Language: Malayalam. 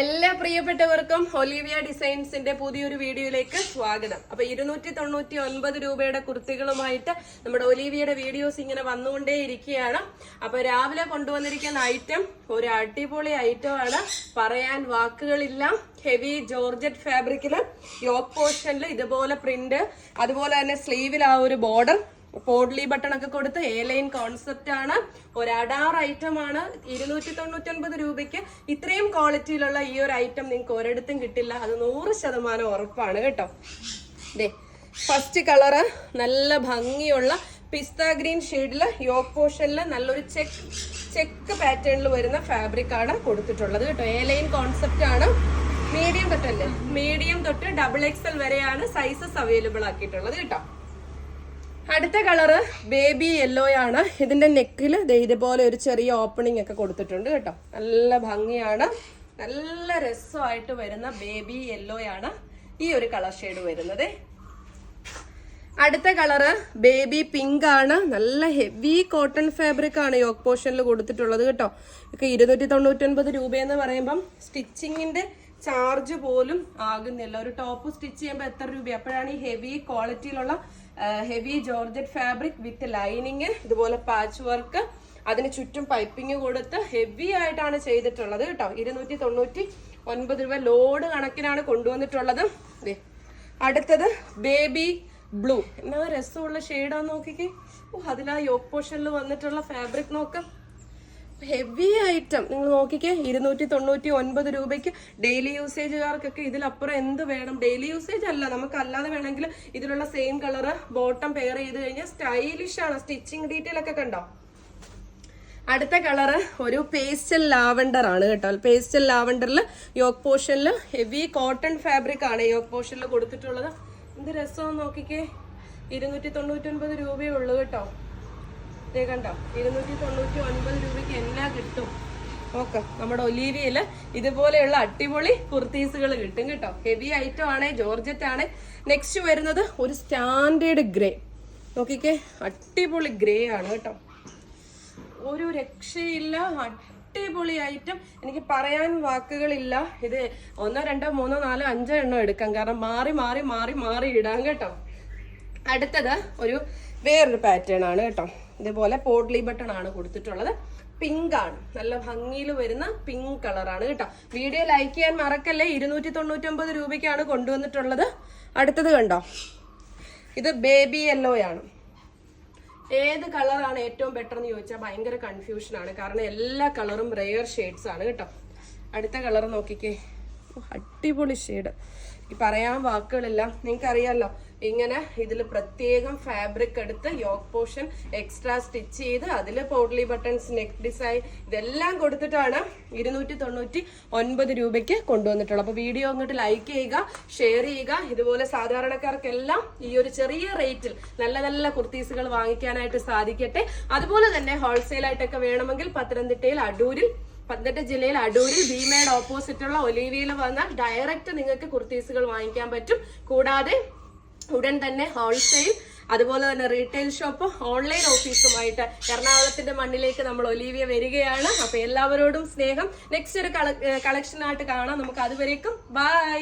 എല്ലാ പ്രിയപ്പെട്ടവർക്കും ഒലിവിയ ഡിസൈൻസിന്റെ പുതിയൊരു വീഡിയോയിലേക്ക് സ്വാഗതം. അപ്പൊ ഇരുന്നൂറ്റി തൊണ്ണൂറ്റി ഒൻപത് രൂപയുടെ കുർത്തികളുമായിട്ട് നമ്മുടെ ഒലിവിയുടെ വീഡിയോസ് ഇങ്ങനെ വന്നുകൊണ്ടേ ഇരിക്കുകയാണ്. അപ്പൊ രാവിലെ കൊണ്ടുവന്നിരിക്കുന്ന ഐറ്റം ഒരു അടിപൊളി ഐറ്റം ആണ്. പറയാൻ വാക്കുകളില്ല. ഹെവി ജോർജറ്റ് ഫാബ്രിക്കിൽ യോക്ക് പോർഷനിൽ ഇതുപോലെ പ്രിന്റ് അതുപോലെ തന്നെ സ്ലീവിൽ ആ ഒരു ബോർഡർ പോഡ്ലി ബട്ടൺ ഒക്കെ കൊടുത്ത് എ ലൈൻ കോൺസെപ്റ്റ് ആണ് ഒരു അഡാർ ഐറ്റം ആണ് ഇരുന്നൂറ്റി തൊണ്ണൂറ്റി ഒൻപത് രൂപയ്ക്ക് ഇത്രയും ക്വാളിറ്റിയിലുള്ള ഈ ഒരു ഐറ്റം നിങ്ങൾക്ക് ഒരിടത്തും കിട്ടില്ല. അത് നൂറ് ശതമാനം ഉറപ്പാണ് കേട്ടോ. ദേ ഫസ്റ്റ് കളറ് നല്ല ഭംഗിയുള്ള പിസ്ത ഗ്രീൻ ഷെയ്ഡിൽ യോക്ക് പോർഷനിൽ നല്ലൊരു ചെക്ക് ചെക്ക് പാറ്റേണിൽ വരുന്ന ഫാബ്രിക് ആണ് കൊടുത്തിട്ടുള്ളത് കേട്ടോ. എ ലൈൻ കോൺസെപ്റ്റ് ആണ് മീഡിയം തൊട്ടല്ലേ? മീഡിയം തൊട്ട് ഡബിൾ എക്സൽ വരെയാണ് സൈസസ് അവൈലബിൾ ആക്കിയിട്ടുള്ളത് കേട്ടോ. അടുത്ത കളറ് ബേബി യെല്ലോ ആണ്. ഇതിന്റെ നെക്കിൽ ഇതുപോലെ ഒരു ചെറിയ ഓപ്പണിംഗ് ഒക്കെ കൊടുത്തിട്ടുണ്ട് കേട്ടോ. നല്ല ഭംഗിയാണ്. നല്ല രസമായിട്ട് വരുന്ന ബേബി യെല്ലോ ആണ് ഈ ഒരു കളർ ഷെയ്ഡ് വരുന്നത്. അടുത്ത കളറ് ബേബി പിങ്ക് ആണ്. നല്ല ഹെവി കോട്ടൺ ഫാബ്രിക് ആണ് യോക്ക് പോർഷനിൽ കൊടുത്തിട്ടുള്ളത് കേട്ടോ. ഒക്കെ ഇരുന്നൂറ്റി തൊണ്ണൂറ്റൊൻപത് രൂപയെന്ന് പറയുമ്പം സ്റ്റിച്ചിങ്ങിന്റെ ചാർജ് പോലും ആകുന്നില്ല. ഒരു ടോപ്പ് സ്റ്റിച്ച് ചെയ്യുമ്പോൾ എത്ര രൂപ അപ്പോഴാണ് ഈ heavy ക്വാളിറ്റിയിലുള്ള heavy georgette fabric with lining ഇതുപോലെ പാച്ച് വർക്ക് അതിന് ചുറ്റും പൈപ്പിംഗ് കൊടുത്ത് ഹെവി ആയിട്ടാണ് ചെയ്തിട്ടുള്ളത് കേട്ടോ. ഇരുന്നൂറ്റി തൊണ്ണൂറ്റി ഒൻപത് രൂപ ലോഡ് കണക്കിനാണ് കൊണ്ടുവന്നിട്ടുള്ളത്. അടുത്തത് ബേബി ബ്ലൂ എന്നാ രസമുള്ള ഷെയ്ഡാന്ന് നോക്കിക്കേ. ഓ അതിലാ യോക്ക് പോർഷനിൽ വന്നിട്ടുള്ള ഫാബ്രിക് നോക്കാം. ഹെവി ഐറ്റം നിങ്ങൾ നോക്കിക്കേ ഇരുന്നൂറ്റി തൊണ്ണൂറ്റി ഒൻപത് രൂപയ്ക്ക് ഡെയിലി യൂസേജുകാർക്കൊക്കെ ഇതിലപ്പുറം എന്ത് വേണം? ഡെയിലി യൂസേജ് അല്ല. നമുക്ക് അല്ലാതെ വേണമെങ്കിൽ ഇതിലുള്ള സെയിം കളറ് ബോട്ടം പെയർ ചെയ്ത് കഴിഞ്ഞാൽ സ്റ്റൈലിഷ് ആണ്. സ്റ്റിച്ചിങ് ഡീറ്റെയിൽ ഒക്കെ കണ്ടോ? അടുത്ത കളറ് ഒരു പേസ്റ്റൽ ലാവണ്ടർ ആണ് കേട്ടോ. പേസ്റ്റൽ ലാവണ്ടറിൽ യോഗ് പോർഷനിൽ ഹെവി കോട്ടൺ ഫാബ്രിക് ആണ് യോഗ് പോർഷനിൽ കൊടുത്തിട്ടുള്ളത്. എന്ത് രസമെന്ന് നോക്കിക്കേ. ഇരുന്നൂറ്റി തൊണ്ണൂറ്റി ഒൻപത് രൂപയേ ഉള്ളൂ കേട്ടോ. കണ്ടോ ഇരുന്നൂറ്റി തൊണ്ണൂറ്റി ഒൻപത് രൂപയ്ക്ക് എല്ലാം കിട്ടും? ഓക്കെ നമ്മുടെ ഒലീവിയയിൽ ഇതുപോലെയുള്ള അടിപൊളി കുർത്തീസുകൾ കിട്ടും കേട്ടോ. ഹെവി ഐറ്റം ആണ് ജോർജറ്റ് ആണ്. നെക്സ്റ്റ് വരുന്നത് ഒരു സ്റ്റാൻഡേർഡ് ഗ്രേ നോക്കിക്കേ അടിപൊളി ഗ്രേ ആണ് കേട്ടോ. ഒരു രക്ഷയില്ല അടിപൊളി ഐറ്റം എനിക്ക് പറയാൻ വാക്കുകളില്ല. ഇത് ഒന്നോ രണ്ടോ മൂന്നോ നാലോ അഞ്ചോ എണ്ണോ എടുക്കാം. കാരണം മാറി മാറി മാറി മാറി ഇടാം കേട്ടോ. അടുത്തത് ഒരു വേറൊരു പാറ്റേൺ ആണ് കേട്ടോ. ഇതുപോലെ പോഡ്ലി ബട്ടൺ ആണ് കൊടുത്തിട്ടുള്ളത്. പിങ്ക് ആണ്. നല്ല ഭംഗിയിൽ വരുന്ന പിങ്ക് കളറാണ് കേട്ടോ. വീഡിയോ ലൈക്ക് ചെയ്യാൻ മറക്കല്ലേ? ഇരുന്നൂറ്റി തൊണ്ണൂറ്റൊമ്പത് രൂപയ്ക്കാണ് കൊണ്ടുവന്നിട്ടുള്ളത്. അടുത്തത് കണ്ടോ? ഇത് ബേബി യെല്ലോ ആണ്. ഏത് കളറാണ് ഏറ്റവും ബെറ്റർ എന്ന് ചോദിച്ചാൽ ഭയങ്കര കൺഫ്യൂഷൻ ആണ്. കാരണം എല്ലാ കളറും റെയർ ഷെയ്ഡ്സ് ആണ് കേട്ടോ. അടുത്ത കളർ നോക്കിക്കേ. അടിപൊളി ഷെയ്ഡ് ഈ പറയാൻ വാക്കുകളെല്ലാം നിങ്ങൾക്ക് അറിയാലോ ഇങ്ങനെ ഇതിൽ പ്രത്യേകം ഫാബ്രിക് എടുത്ത് യോക്ക് പോർഷൻ എക്സ്ട്രാ സ്റ്റിച്ച് ചെയ്ത് അതിൽ പോഡ്ലി ബട്ടൺസ് നെക്ക് ഡിസൈൻ ഇതെല്ലാം കൊടുത്തിട്ടാണ് ഇരുന്നൂറ്റി തൊണ്ണൂറ്റി ഒൻപത് രൂപയ്ക്ക് കൊണ്ടുവന്നിട്ടുള്ളത്. അപ്പോൾ വീഡിയോ അങ്ങോട്ട് ലൈക്ക് ചെയ്യുക ഷെയർ ചെയ്യുക. ഇതുപോലെ സാധാരണക്കാർക്കെല്ലാം ഈ ഒരു ചെറിയ റേറ്റിൽ നല്ല നല്ല കുർത്തീസുകൾ വാങ്ങിക്കാനായിട്ട് സാധിക്കട്ടെ. അതുപോലെ തന്നെ ഹോൾസെയിൽ ആയിട്ടൊക്കെ വേണമെങ്കിൽ പത്തനംതിട്ടയിൽ അടൂരിൽ പത്തനംതിട്ട ജില്ലയിൽ അടൂരിൽ ഭീമയുടെ ഓപ്പോസിറ്റുള്ള ഒലീവിയിൽ വന്നാൽ ഡയറക്റ്റ് നിങ്ങൾക്ക് കുർത്തീസുകൾ വാങ്ങിക്കാൻ പറ്റും. കൂടാതെ ഉടൻ തന്നെ ഹോൾസെയിൽ അതുപോലെ തന്നെ റീറ്റെയിൽ ഷോപ്പ് ഓൺലൈൻ ഓഫീസുമായിട്ട് എറണാകുളത്തിന്റെ മണ്ണിലേക്ക് നമ്മൾ ഒലീവിയ വരികയാണ്. അപ്പൊ എല്ലാവരോടും സ്നേഹം. നെക്സ്റ്റ് ഒരു കളക്ഷനായിട്ട് കാണാം. നമുക്ക് അതുവരേക്കും. ബൈ